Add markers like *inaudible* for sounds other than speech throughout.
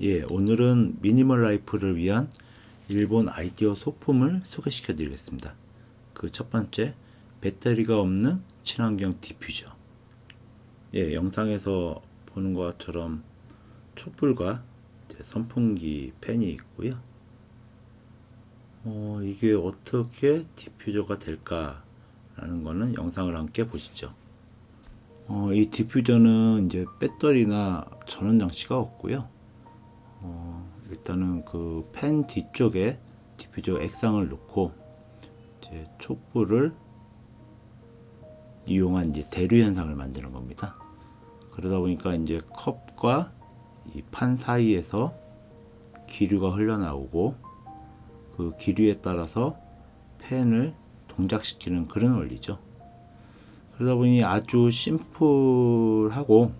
예, 오늘은 미니멀 라이프를 위한 일본 아이디어 소품을 소개시켜 드리겠습니다. 그 첫 번째, 배터리가 없는 친환경 디퓨저. 예, 영상에서 보는 것처럼 촛불과 선풍기 팬이 있고요. 어, 이게 어떻게 디퓨저가 될까라는 거는 영상을 함께 보시죠. 어, 이 디퓨저는 이제 배터리나 전원 장치가 없고요. 어, 일단은 그팬 뒤쪽에 디퓨저 액상을 놓고 이제 촛불을 이용한 이제 대류 현상을 만드는 겁니다. 그러다 보니까 이제 컵과 이 판 사이에서 기류가 흘러나오고 그 기류에 따라서 팬을 동작시키는 그런 원리죠. 그러다 보니 아주 심플하고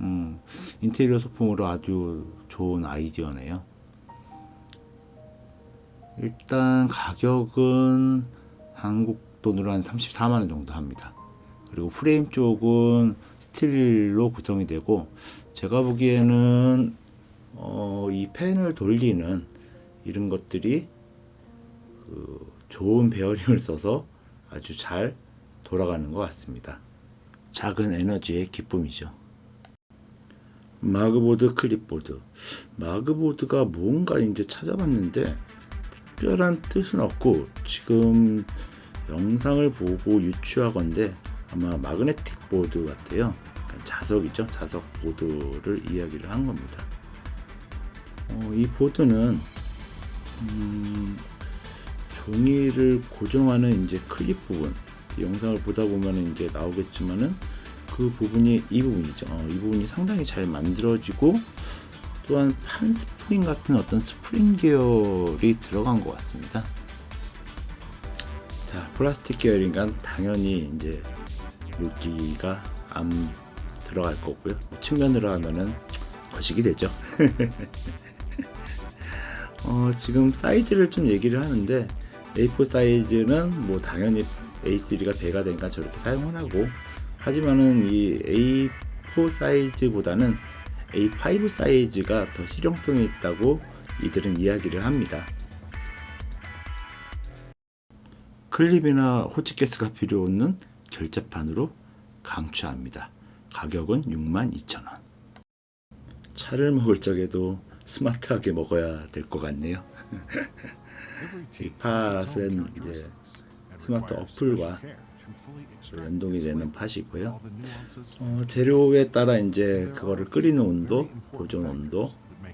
음, 인테리어 소품으로 아주 좋은 아이디어네요. 일단 가격은 한국 돈으로 한 34만 원 정도 합니다. 그리고 프레임 쪽은 스틸로 구성이 되고 제가 보기에는 어, 이 펜을 돌리는 이런 것들이 그 좋은 베어링을 써서 아주 잘 돌아가는 것 같습니다. 작은 에너지의 기쁨이죠. 마그보드 클립보드. 마그보드가 뭔가 이제 찾아봤는데 특별한 뜻은 없고 지금 영상을 보고 유추하건데 아마 마그네틱 보드 같아요. 자석이죠. 자석 보드를 이야기를 한 겁니다. 어, 이 보드는 음, 종이를 고정하는 이제 클립 부분 영상을 보다 보면 이제 나오겠지만은 그 부분이 이 부분이죠. 어, 이 부분이 상당히 잘 만들어지고 또한 판 스프링 같은 어떤 스프링 계열이 들어간 것 같습니다. 자, 플라스틱 계열인간 당연히 이제 물기가 안 들어갈 거고요. 뭐 측면으로 하면은 거식이 되죠. *laughs* 어, 지금 사이즈를 좀 얘기를 하는데 A4 사이즈는 뭐 당연히 A3가 배가 되니까 저렇게 사용을 하고 하지만은 이 A4 사이즈보다는 A5 사이즈가 더 실용성이 있다고 이들은 이야기를 합니다. 클립이나 호치케스가 필요 없는 결제판으로 강추합니다. 가격은 62,000원. 차를 먹을 적에도 스마트하게 먹어야 될 것 같네요. *laughs* 이 팟은 이제 스마트 어플과 연동이 되는 팟이고요. 어, 재료에 따라 이제 그거를 끓이는 온도, 보존 온도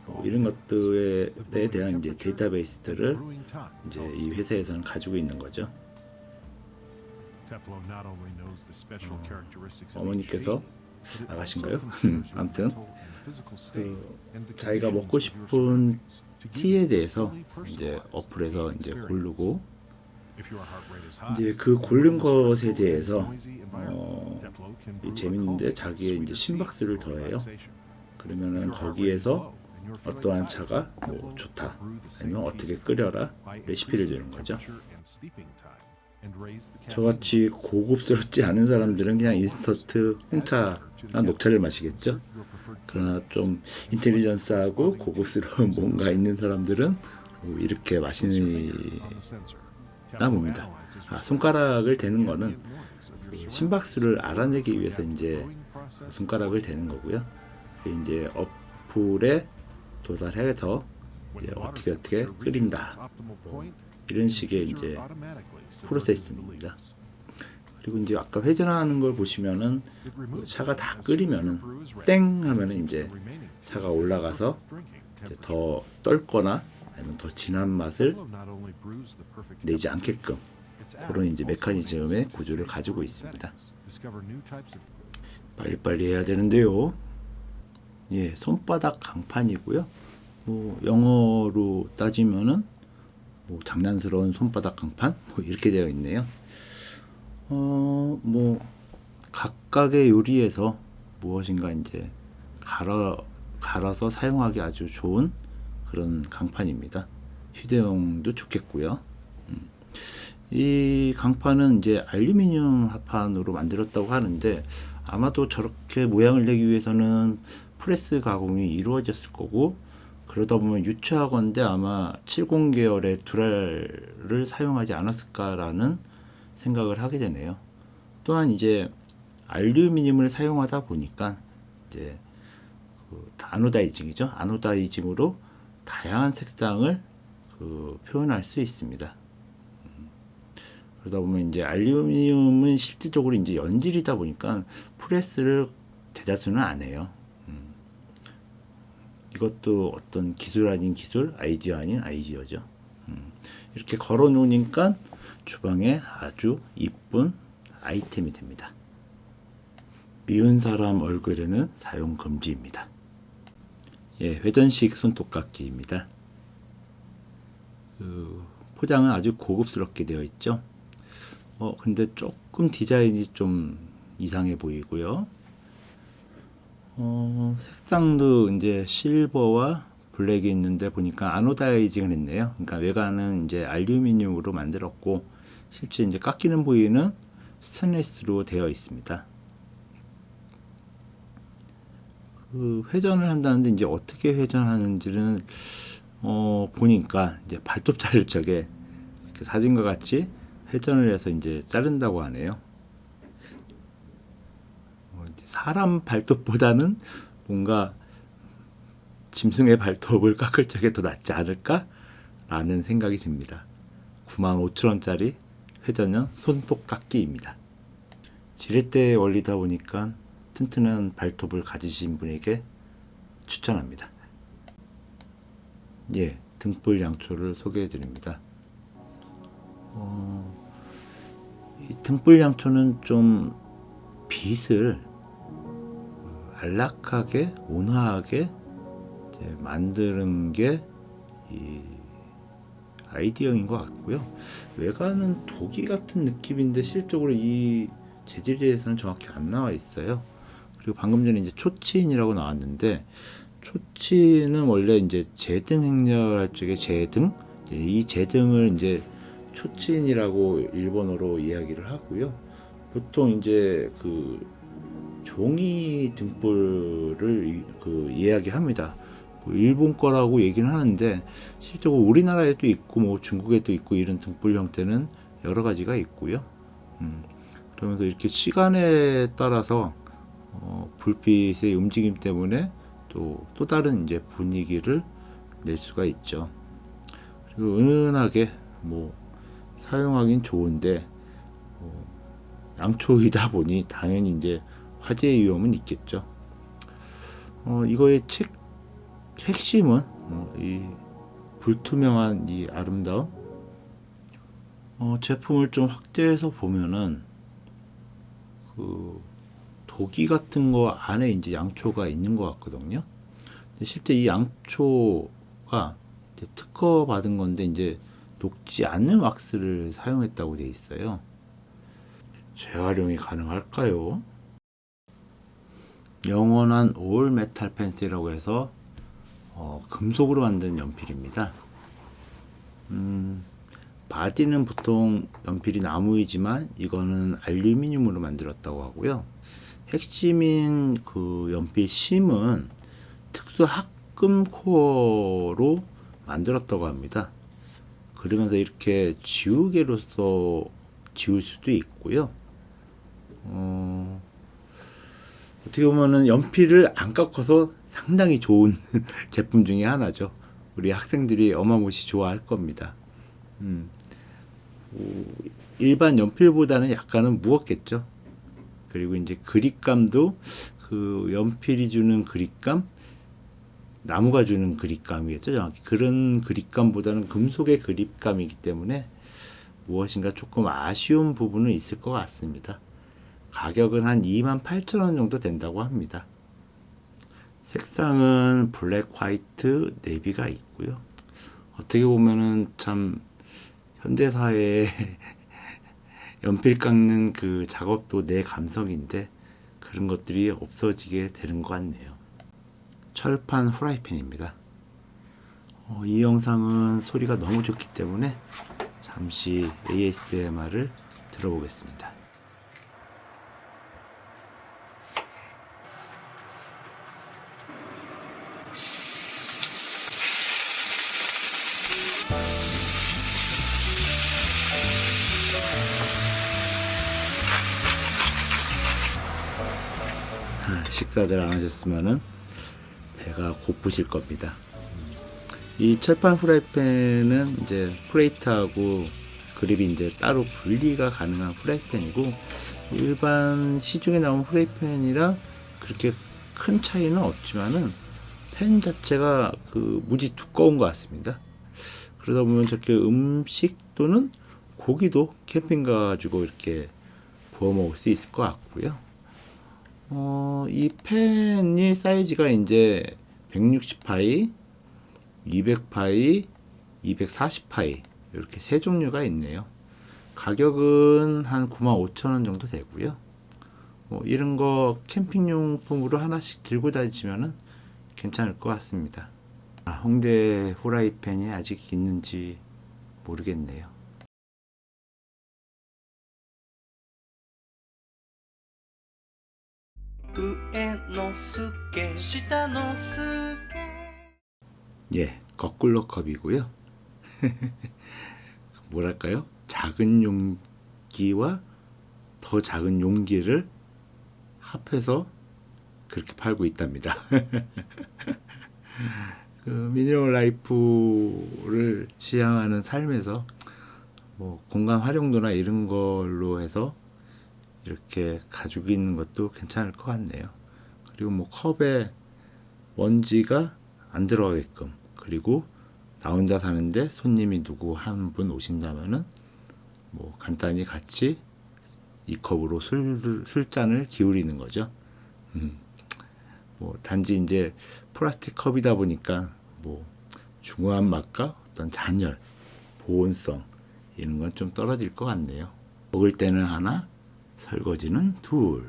뭐 이런 것들에 대한 이제 데이터베이스들을 이제 이 회사에서는 가지고 있는 거죠. 어머니께서 아가신가요? 아무튼 그 자기가 먹고 싶은 티에 대해서 이제 어플에서 이제 고르고 이제 그 고른 것에 대해서 어, 이 재밌는데 자기의 이제 심박수를 더해요. 그러면은 거기에서 어떠한 차가 뭐 좋다 아니면 어떻게 끓여라 레시피를 주는 거죠. 저같이 고급스럽지 않은 사람들은 그냥 인스턴트 홍차나 녹차를 마시겠죠. 그러나 좀 인텔리전스하고 고급스러운 뭔가 있는 사람들은 뭐 이렇게 마시는 나 봅니다. 아, 손가락을 대는 거는 그 심박수를 알아내기 위해서 이제 손가락을 대는 거고요. 그 이제 어플에 도달해서 이제 어떻게 어떻게 끓인다 뭐 이런 식의 이제 프로세스입니다. 그리고 이제 아까 회전하는 걸 보시면은 그 차가 다 끓이면은 땡 하면은 이제 차가 올라가서 이제 더 떫거나 아니면 더 진한 맛을 내지 않게끔 그런 이제 메커니즘의 구조를 가지고 있습니다. 빨리빨리 해야 되는데요. 예, 손바닥 강판이고요. 뭐 영어로 따지면은 뭐 장난스러운 손바닥 강판 뭐 이렇게 되어 있네요. 어, 뭐 각각의 요리에서 무엇인가 이제 갈아 갈아서 사용하기 아주 좋은 그런 강판입니다. 휴대용도 좋겠고요. 음. 이 강판은 이제 알루미늄 합판으로 만들었다고 하는데 아마도 저렇게 모양을 내기 위해서는 프레스 가공이 이루어졌을 거고 그러다 보면 유추하건대 아마 70 계열의 두랄을 사용하지 않았을까라는 생각을 하게 되네요. 또한 이제 알루미늄을 사용하다 보니까 이제 그 아노다이징이죠. 아노다이징으로 다양한 색상을 그 표현할 수 있습니다. 음. 그러다 보면 이제 알루미늄은 실질적으로 이제 연질이다 보니까 프레스를 대다수는 안 해요. 음. 이것도 어떤 기술 아닌 기술, 아이디어 아닌 아이디어죠. 음. 이렇게 걸어 놓으니까 주방에 아주 이쁜 아이템이 됩니다. 미운 사람 얼굴에는 사용 금지입니다. 예, 회전식 손톱깎이입니다. 그 포장은 아주 고급스럽게 되어 있죠. 어, 근데 조금 디자인이 좀 이상해 보이고요. 어, 색상도 이제 실버와 블랙이 있는데 보니까 아노다이징을 했네요. 그러니까 외관은 이제 알루미늄으로 만들었고 실제 이제 깎이는 부위는 스테인리스로 되어 있습니다. 그 회전을 한다는데 이제 어떻게 회전하는지는 어 보니까 이제 발톱 자를 적에 이렇게 사진과 같이 회전을 해서 이제 자른다고 하네요. 어, 사람 발톱보다는 뭔가 짐승의 발톱을 *laughs* 깎을 적에 더 낫지 않을까라는 생각이 듭니다. 95,000원짜리 회전형 손톱 깎기입니다. 지렛대에 올리다 보니까 튼튼한 발톱을 가지신 분에게 추천합니다. 예, 등불 양초를 소개해 드립니다. 어, 이 등불 양초는 좀 빛을 그 안락하게 온화하게 만드는 게이 아이디어인 것 같고요. 외관은 도기 같은 느낌인데 실적으로 이 재질에 대해서는 정확히 안 나와 있어요. 그리고 방금 전에 이제 초치인이라고 나왔는데 초치는 원래 이제 제등 행렬할 적에 제등 이 제등을 이제 초치인이라고 일본어로 이야기를 하고요. 보통 이제 그 종이 등불을 그 이야기합니다. 그 일본 거라고 얘기는 하는데 실제로 우리나라에도 있고 뭐 중국에도 있고 이런 등불 형태는 여러 가지가 있고요. 음, 그러면서 이렇게 시간에 따라서 어, 불빛의 움직임 때문에 또, 또 다른 이제 분위기를 낼 수가 있죠. 그리고 은은하게 뭐 사용하긴 좋은데 어, 양초이다 보니 당연히 이제 화재 위험은 있겠죠. 어, 이거의 책 핵심은 어, 이 불투명한 이 아름다움. 어, 제품을 좀 확대해서 보면은 그 도기 같은 거 안에 이제 양초가 있는 것 같거든요. 실제 이 양초가 특허 받은 건데 이제 녹지 않는 왁스를 사용했다고 되어 있어요. 재활용이 가능할까요? 영원한 올 메탈 펜슬이라고 해서 어, 금속으로 만든 연필입니다. 음, 바디는 보통 연필이 나무이지만 이거는 알루미늄으로 만들었다고 하고요. 핵심인 그 연필 심은 특수 합금 코어로 만들었다고 합니다. 그러면서 이렇게 지우개로서 지울 수도 있고요. 어, 어떻게 보면은 연필을 안 깎아서 상당히 좋은 *laughs* 제품 중에 하나죠. 우리 학생들이 어마무시 좋아할 겁니다. 음, 오, 일반 연필보다는 약간은 무겁겠죠. 그리고 이제 그립감도 그 연필이 주는 그립감, 나무가 주는 그립감이겠죠. 정확히 그런 그립감보다는 금속의 그립감이기 때문에 무엇인가 조금 아쉬운 부분은 있을 것 같습니다. 가격은 한 28,000원 정도 된다고 합니다. 색상은 블랙, 화이트, 네비가 있고요. 어떻게 보면은 참 현대사회에 연필 깎는 그 작업도 내 감성인데 그런 것들이 없어지게 되는 것 같네요. 철판 후라이팬입니다. 어, 이 영상은 소리가 너무 좋기 때문에 잠시 ASMR을 들어보겠습니다. 식사들 안 하셨으면은 배가 고프실 겁니다. 이 철판 프라이팬은 이제 플레이트하고 그립이 이제 따로 분리가 가능한 프라이팬이고 일반 시중에 나온 프라이팬이랑 그렇게 큰 차이는 없지만은 팬 자체가 그 무지 두꺼운 것 같습니다. 그러다 보면 저렇게 음식 또는 고기도 캠핑 가가지고 이렇게 구워 먹을 수 있을 것 같고요. 어, 이 팬이 사이즈가 이제 160파이, 200파이, 240파이 이렇게 세 종류가 있네요. 가격은 한 95,000원 정도 되고요. 뭐 이런 거 캠핑용품으로 하나씩 들고 다니시면은 괜찮을 것 같습니다. 아, 홍대 후라이팬이 아직 있는지 모르겠네요. 上のすけ下のすけ 예, 거꾸로 컵이고요. *laughs* 뭐랄까요? 작은 용기와 더 작은 용기를 합해서 그렇게 팔고 있답니다. *laughs* 그 미니멀 라이프를 지향하는 삶에서 뭐 공간 활용도나 이런 걸로 해서 이렇게 가지고 있는 것도 괜찮을 것 같네요. 그리고 뭐 컵에 먼지가 안 들어가게끔 그리고 나 혼자 사는데 손님이 누구 한 분 오신다면은 뭐 간단히 같이 이 컵으로 술, 술잔을 기울이는 거죠. 음. 뭐 단지 이제 플라스틱 컵이다 보니까 뭐 중후한 맛과 어떤 잔열, 보온성 이런 건 좀 떨어질 것 같네요. 먹을 때는 하나, 설거지는 둘.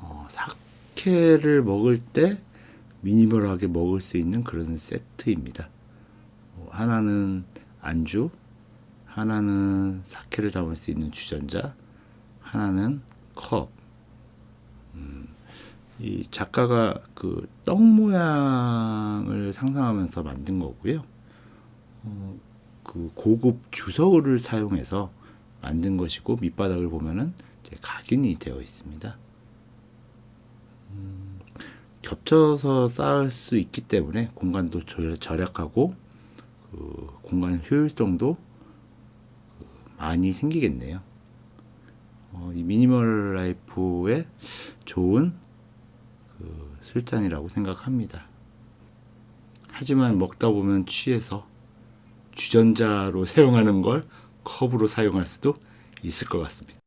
어, 사케를 먹을 때 미니멀하게 먹을 수 있는 그런 세트입니다. 어, 하나는 안주, 하나는 사케를 담을 수 있는 주전자, 하나는 컵. 음, 이 작가가 그 떡 모양을 상상하면서 만든 거고요. 어, 그 고급 주석을 사용해서 만든 것이고 밑바닥을 보면은 각인이 되어 있습니다. 음, 겹쳐서 쌓을 수 있기 때문에 공간도 절- 절약하고 그 공간 효율성도 그 많이 생기겠네요. 어, 이 미니멀 라이프의 좋은 그 술잔이라고 생각합니다. 하지만 먹다 보면 취해서 주전자로 *laughs* 사용하는 걸 컵으로 사용할 수도 있을 것 같습니다.